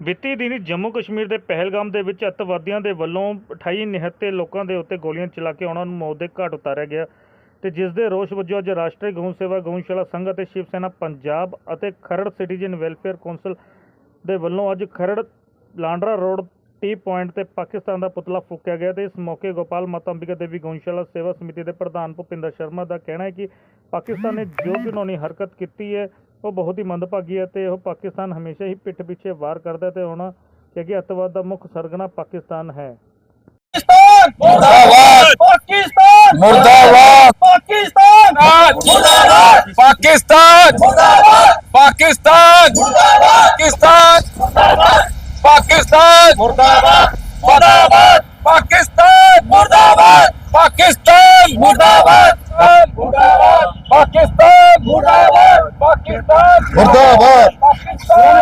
ਬੀਤੀ ਦਿਨੀ ਜੰਮੂ ਕਸ਼ਮੀਰ ਦੇ ਪਹਿਲਗਾਮ ਦੇ ਵਿੱਚ ਅੱਤਵਾਦੀਆਂ ਦੇ ਵੱਲੋਂ 28 ਨਿਹੱਤੇ ਲੋਕਾਂ ਦੇ ਉੱਤੇ ਗੋਲੀਆਂ ਚਲਾ ਕੇ ਉਹਨਾਂ ਨੂੰ ਮੌਤ ਦੇ ਘਾਟ ਉਤਾਰਿਆ ਗਿਆ ਤੇ ਜਿਸ ਦੇ ਰੋਸ ਵਜੋਂ ਅੱਜ ਰਾਸ਼ਟਰੀ ਗਊ ਸੇਵਾ ਗਊਸ਼ਾਲਾ ਸੰਘ ਅਤੇ ਸ਼ਿਵ ਸੈਨਾ ਪੰਜਾਬ ਅਤੇ ਖਰੜ ਸਿਟੀਜ਼ਨ ਵੈਲਫੇਅਰ ਕੌਂਸਲ ਦੇ ਵੱਲੋਂ ਅੱਜ Kharar Landran road T point ਤੇ ਪਾਕਿਸਤਾਨ ਦਾ ਪੁਤਲਾ ਫੂਕਿਆ ਗਿਆ ਤੇ ਇਸ ਮੌਕੇ ਗੋਪਾਲ ਮਾਤਾ ਅੰਬਿਕਾ ਦੇਵੀ ਗਊਸ਼ਾਲਾ ਸੇਵਾ ਸਮਿਤੀ ਦੇ ਪ੍ਰਧਾਨ ਭੁਪਿੰਦਰ ਸ਼ਰਮਾ ਦਾ ਕਹਿਣਾ ਹੈ ਕਿ ਪਾਕਿਸਤਾਨ ਨੇ ਜੋ ਕਾਨੂੰਨੀ ਹਰਕਤ ਕੀਤੀ ਹੈ ਉਹ ਬਹੁਤ ਹੀ ਮੰਦਭਾਗੀ ਹੈ ਤੇ ਉਹ ਪਾਕਿਸਤਾਨ ਹਮੇਸ਼ਾ ਹੀ ਪਿੱਠ ਪਿੱਛੇ ਵਾਰ ਕਰਦਾ ਤੇ ਹੁਣ ਕਿਉਂਕਿ ਅੱਤਵਾਦ ਦਾ ਮੁੱਖ ਸਰਗਨਾ ਪਾਕਿਸਤਾਨ ਹੈ। ਮੁਰਦਾਬਾਦ! ਪਾਕਿਸਤਾਨ! ਮੁਰਦਾਬਾਦ! ਪਾਕਿਸਤਾਨ! ਮੁਰਦਾਬਾਦ! ਪਾਕਿਸਤਾਨ! ਮੁਰਦਾਬਾਦ! ਪਾਕਿਸਤਾਨ! ਮੁਰਦਾਬਾਦ! ਪਾਕਿਸਤਾਨ! ਮੁਰਦਾਬਾਦ! ਮੁਰਦਾਬਾਦ! ਪਾਕਿਸਤਾਨ! ਮੁਰਦਾਬਾਦ! ਪਾਕਿਸਤਾਨ! ਮੁਰਦਾਬਾਦ! ਮੁਰਦਾਬਾਦ! ਪਾਕਿਸਤਾਨ! ਮੁਰਦਾਬਾਦ ਮੁਰਦਾਬਾਦ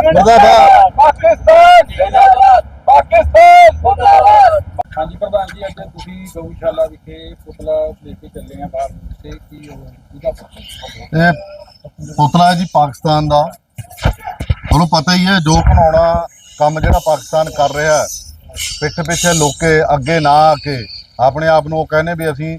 ਮੁਰਦਾਬਾਦ ਪਾਕਿਸਤਾਨ ਜਿੰਦਾਬਾਦ ਪਾਕਿਸਤਾਨ ਮੁਰਦਾਬਾਦ ਹਾਂਜੀ ਪ੍ਰਧਾਨ ਜੀ ਅੱਜ ਤੁਸੀਂ ਗਊਸ਼ਾਲਾ ਵਿਖੇ ਪੁਤਲਾ ਲੈ ਕੇ ਚੱਲੇ ਆ ਬਾਹਰ ਤੇ ਕੀ ਹੋਇਆ ਇਹ ਪੁਤਲਾ ਜੀ ਪਾਕਿਸਤਾਨ ਦਾ ਤੁਹਾਨੂੰ ਪਤਾ ਹੀ ਹੈ ਜੋ ਬਣਾਉਣਾ ਕੰਮ ਜਿਹੜਾ ਪਾਕਿਸਤਾਨ ਕਰ ਰਿਹਾ ਪਿੱਛੇ ਪਿੱਛੇ ਲੋਕੇ ਅੱਗੇ ਨਾ ਆ ਕੇ ਆਪਣੇ ਆਪ ਨੂੰ ਉਹ ਕਹਿੰਦੇ ਵੀ ਅਸੀਂ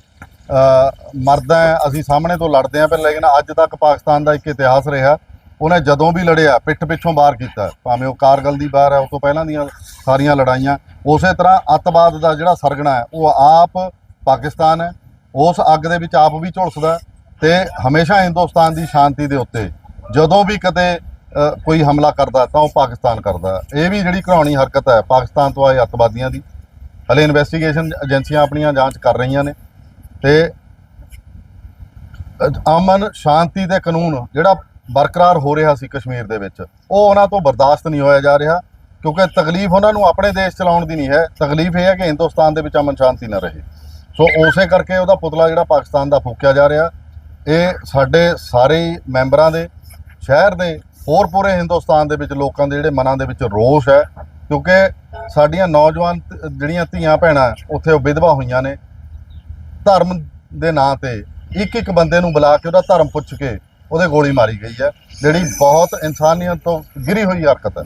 ਮਰਦ ਅਸੀਂ ਸਾਹਮਣੇ ਤੋਂ ਲੜਦੇ ਆਂ ਪਰ ਲੇਕਿਨ ਅੱਜ ਤੱਕ ਪਾਕਿਸਤਾਨ ਦਾ ਇੱਕ ਇਤਿਹਾਸ ਰਿਹਾ। ਉਹਨੇ ਜਦੋਂ ਵੀ ਲੜਿਆ, ਪਿੱਠ ਪਿੱਛੋਂ ਵਾਰ ਕੀਤਾ। ਭਾਵੇਂ ਉਹ ਕਾਰਗਲ ਦੀ ਵਾਰ ਹੈ ਉਸ ਤੋਂ ਪਹਿਲਾਂ ਦੀਆਂ ਸਾਰੀਆਂ ਲੜਾਈਆਂ। ਉਸੇ ਤਰ੍ਹਾਂ ਅੱਤਵਾਦ ਦਾ ਜਿਹੜਾ ਸਰਗਣਾ ਹੈ, ਉਹ ਆਪ ਪਾਕਿਸਤਾਨ ਹੈ। ਉਸ ਅੱਗ ਦੇ ਵਿੱਚ ਆਪ ਵੀ ਝੁਲਸਦਾ ਹੈ ਤੇ ਹਮੇਸ਼ਾ ਹਿੰਦੁਸਤਾਨ ਦੀ ਸ਼ਾਂਤੀ ਦੇ ਉੱਤੇ ਜਦੋਂ ਵੀ ਕਦੇ ਕੋਈ ਹਮਲਾ ਕਰਦਾ ਤਾਂ ਉਹ ਪਾਕਿਸਤਾਨ ਕਰਦਾ ਇਹ ਵੀ ਜਿਹੜੀ ਘਰਾਉਣੀ ਹਰਕਤ ਹੈ, ਪਾਕਿਸਤਾਨ ਤੋਂ ਆਏ ਅੱਤਵਾਦੀਆਂ ਦੀ। ਹਲੇ ਇਨਵੈਸਟੀਗੇਸ਼ਨ ਏਜੰਸੀਆਂ ਆਪਣੀਆਂ ਜਾਂਚ ਕਰ ਰਹੀਆਂ ਨੇ। ਤੇ ਅਮਨ ਸ਼ਾਂਤੀ ਤੇ ਕਾਨੂੰਨ ਜਿਹੜਾ ਬਰਕਰਾਰ ਹੋ ਰਿਹਾ ਸੀ ਕਸ਼ਮੀਰ ਦੇ ਵਿੱਚ, ਉਹ ਉਹਨਾਂ ਤੋਂ ਬਰਦਾਸ਼ਤ ਨਹੀਂ ਹੋਇਆ ਜਾ ਰਿਹਾ, ਕਿਉਂਕਿ ਤਕਲੀਫ ਉਹਨਾਂ ਨੂੰ ਆਪਣੇ ਦੇਸ਼ ਚਲਾਉਣ ਦੀ ਨਹੀਂ ਹੈ। ਤਕਲੀਫ ਇਹ ਹੈ ਕਿ ਹਿੰਦੁਸਤਾਨ ਦੇ ਵਿੱਚ ਅਮਨ ਸ਼ਾਂਤੀ ਨਾ ਰਹੇ। ਸੋ ਉਸੇ ਕਰਕੇ ਉਹਦਾ ਪੁਤਲਾ ਜਿਹੜਾ ਪਾਕਿਸਤਾਨ ਦਾ ਫੂਕਿਆ ਜਾ ਰਿਹਾ। ਇਹ ਸਾਡੇ ਸਾਰੇ ਮੈਂਬਰਾਂ ਦੇ, ਸ਼ਹਿਰ ਦੇ, ਹੋਰ ਪੂਰੇ ਹਿੰਦੁਸਤਾਨ ਦੇ ਵਿੱਚ ਲੋਕਾਂ ਦੇ ਜਿਹੜੇ ਮਨਾਂ ਦੇ ਵਿੱਚ ਰੋਸ਼ ਹੈ, ਕਿਉਂਕਿ ਸਾਡੀਆਂ ਨੌਜਵਾਨ ਜਿਹੜੀਆਂ ਧੀਆਂ ਭੈਣਾਂ ਉੱਥੇ ਉਹ ਵਿਧਵਾ ਹੋਈਆਂ ਨੇ। ਧਰਮ ਦੇ ਨਾਂ ਤੇ ਇੱਕ ਇੱਕ ਬੰਦੇ ਨੂੰ ਬੁਲਾ ਕੇ ਉਹਦਾ ਧਰਮ ਪੁੱਛ ਕੇ ਉਹਦੇ ਗੋਲੀ ਮਾਰੀ ਗਈ ਹੈ, ਜਿਹੜੀ ਬਹੁਤ ਇਨਸਾਨੀਅਤ ਤੋਂ ਗਿਰੀ ਹੋਈ ਹਰਕਤ ਹੈ।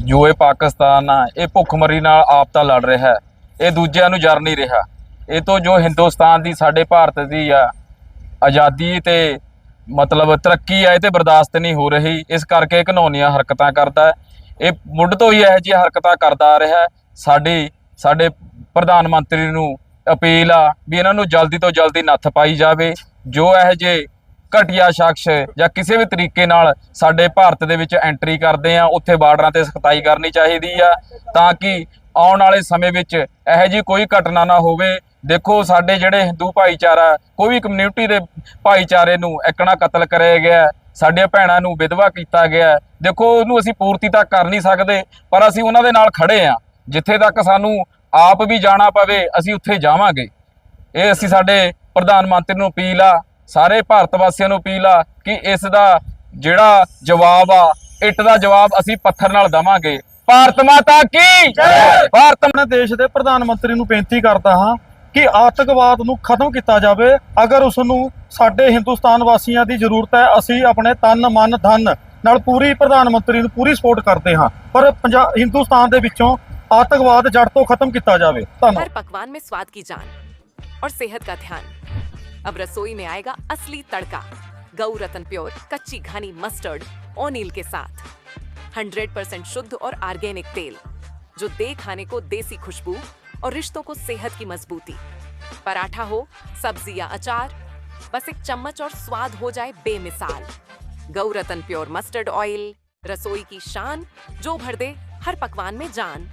ਜੋ ਇਹ ਪਾਕਿਸਤਾਨ ਆ, ਇਹ ਭੁੱਖਮਰੀ ਨਾਲ ਆਪ ਤਾਂ ਲੜ ਰਿਹਾ ਹੈ, ਇਹ ਦੂਜਿਆਂ ਨੂੰ ਜਰ ਨਹੀਂ ਰਿਹਾ। ਇਹ ਤੋਂ ਜੋ ਹਿੰਦੁਸਤਾਨ ਦੀ, ਸਾਡੇ ਭਾਰਤ ਦੀ ਆ, ਆਜ਼ਾਦੀ ਤੇ ਮਤਲਬ ਤਰੱਕੀ ਆ, ਇਹ ਤੇ ਬਰਦਾਸ਼ਤ ਨਹੀਂ ਹੋ ਰਹੀ। ਇਸ ਕਰਕੇ ਇਹ ਘਨੌਨੀਆਂ ਹਰਕਤਾਂ ਕਰਦਾ ਇਹ ਮੁੱਢ ਤੋਂ ਹੀ ਇਹੋ ਜਿਹੀਆਂ ਹਰਕਤਾਂ ਕਰਦਾ ਆ ਰਿਹਾ ਹੈ। ਸਾਡੀ, ਸਾਡੇ ਪ੍ਰਧਾਨ ਮੰਤਰੀ ਨੂੰ ਅਪੀਲ ਆ ਵੀ ਇਹਨਾਂ ਨੂੰ ਜਲਦੀ ਤੋਂ ਜਲਦੀ ਨੱਥ ਪਾਈ ਜਾਵੇ। ਜੋ ਇਹੋ ਜਿਹੇ ਘਟੀਆ ਸ਼ਖਸ ਜਾਂ ਕਿਸੇ ਵੀ ਤਰੀਕੇ ਨਾਲ ਸਾਡੇ ਭਾਰਤ ਦੇ ਵਿੱਚ ਐਂਟਰੀ ਕਰਦੇ ਆ ਉੱਥੇ ਬਾਰਡਰਾਂ ਤੇ ਸਖਤਾਈ ਕਰਨੀ ਚਾਹੀਦੀ ਆ ਤਾਂ ਕਿ ਆਉਣ ਵਾਲੇ ਸਮੇਂ ਵਿੱਚ ਇਹੋ ਜਿਹੀ ਕੋਈ ਘਟਨਾ ਨਾ ਹੋਵੇ। ਦੇਖੋ ਸਾਡੇ ਜਿਹੜੇ ਹਿੰਦੂ ਭਾਈਚਾਰਾ ਕੋਈ ਵੀ ਕਮਿਊਨਿਟੀ ਦੇ ਭਾਈਚਾਰੇ ਨੂੰ ਇੱਕਣਾ ਕਤਲ ਕਰਿਆ ਗਿਆ ਹੈ, ਸਾਡੀਆਂ ਭੈਣਾਂ ਨੂੰ ਵਿਧਵਾ ਕੀਤਾ ਗਿਆ ਦੇਖੋ ਉਹਨੂੰ ਅਸੀਂ ਪੂਰਤੀ ਤਾਂ ਕਰ ਨਹੀਂ ਸਕਦੇ ਪਰ ਅਸੀਂ ਉਹਨਾਂ ਦੇ ਨਾਲ ਖੜੇ ਆ। ਜਿੱਥੇ ਤੱਕ ਸਾਨੂੰ ਆਪ ਵੀ ਜਾਣਾ ਪਵੇ, ਅਸੀਂ ਉੱਥੇ ਜਾਵਾਂਗੇ। ਇਹ ਅਸੀਂ ਸਾਡੇ ਪ੍ਰਧਾਨ ਮੰਤਰੀ ਨੂੰ ਅਪੀਲ ਆ, ਸਾਰੇ ਭਾਰਤ ਵਾਸੀਆਂ ਨੂੰ ਅਪੀਲ ਆ ਕਿ ਇਸ ਦਾ ਜਿਹੜਾ ਜਵਾਬ ਆ, ਇੱਟ ਦਾ ਜਵਾਬ ਅਸੀਂ ਪੱਥਰ ਨਾਲ ਦਵਾਂਗੇ। ਭਾਰਤ ਮਾਤਾ ਕੀ ਭਾਰਤ ਆਪਣੇ ਦੇਸ਼ ਦੇ ਪ੍ਰਧਾਨ ਮੰਤਰੀ ਨੂੰ ਬੇਨਤੀ ਕਰਦਾ ਹਾਂ ਕਿ ਆਤੰਕਵਾਦ ਨੂੰ ਖਤਮ ਕੀਤਾ ਜਾਵੇ। ਅਗਰ ਉਸ ਨੂੰ ਸਾਡੇ ਹਿੰਦੁਸਤਾਨ ਵਾਸੀਆਂ ਦੀ ਜ਼ਰੂਰਤ ਹੈ, ਅਸੀਂ ਆਪਣੇ ਤਨ, ਮਨ, ਧਨ ਨਾਲ ਪੂਰੀ ਪ੍ਰਧਾਨ ਮੰਤਰੀ ਨੂੰ ਪੂਰੀ ਸਪੋਰਟ ਕਰਦੇ ਹਾਂ। ਪਰ ਪੰਜਾਬ ਹਿੰਦੁਸਤਾਨ ਦੇ ਵਿੱਚੋਂ ਆਤੰਕਵਾਦ ਜੜ ਤੋਂ ਖਤਮ ਕੀਤਾ ਜਾਵੇ ਧੰਨਵਾਦ हर पकवान में स्वाद की जान और सेहत का ध्यान अब रसोई में आएगा असली तड़का गऊ रतन प्योर कच्ची घानी मस्टर्ड ओनील के साथ 100% शुद्ध और ऑर्गेनिक तेल जो दे खाने को देसी खुशबू और रिश्तों को सेहत की मजबूती पराठा हो सब्जी या अचार बस एक चम्मच और स्वाद हो जाए बेमिसाल गऊ रतन प्योर मस्टर्ड ऑयल रसोई की शान जो भर दे हर पकवान में जान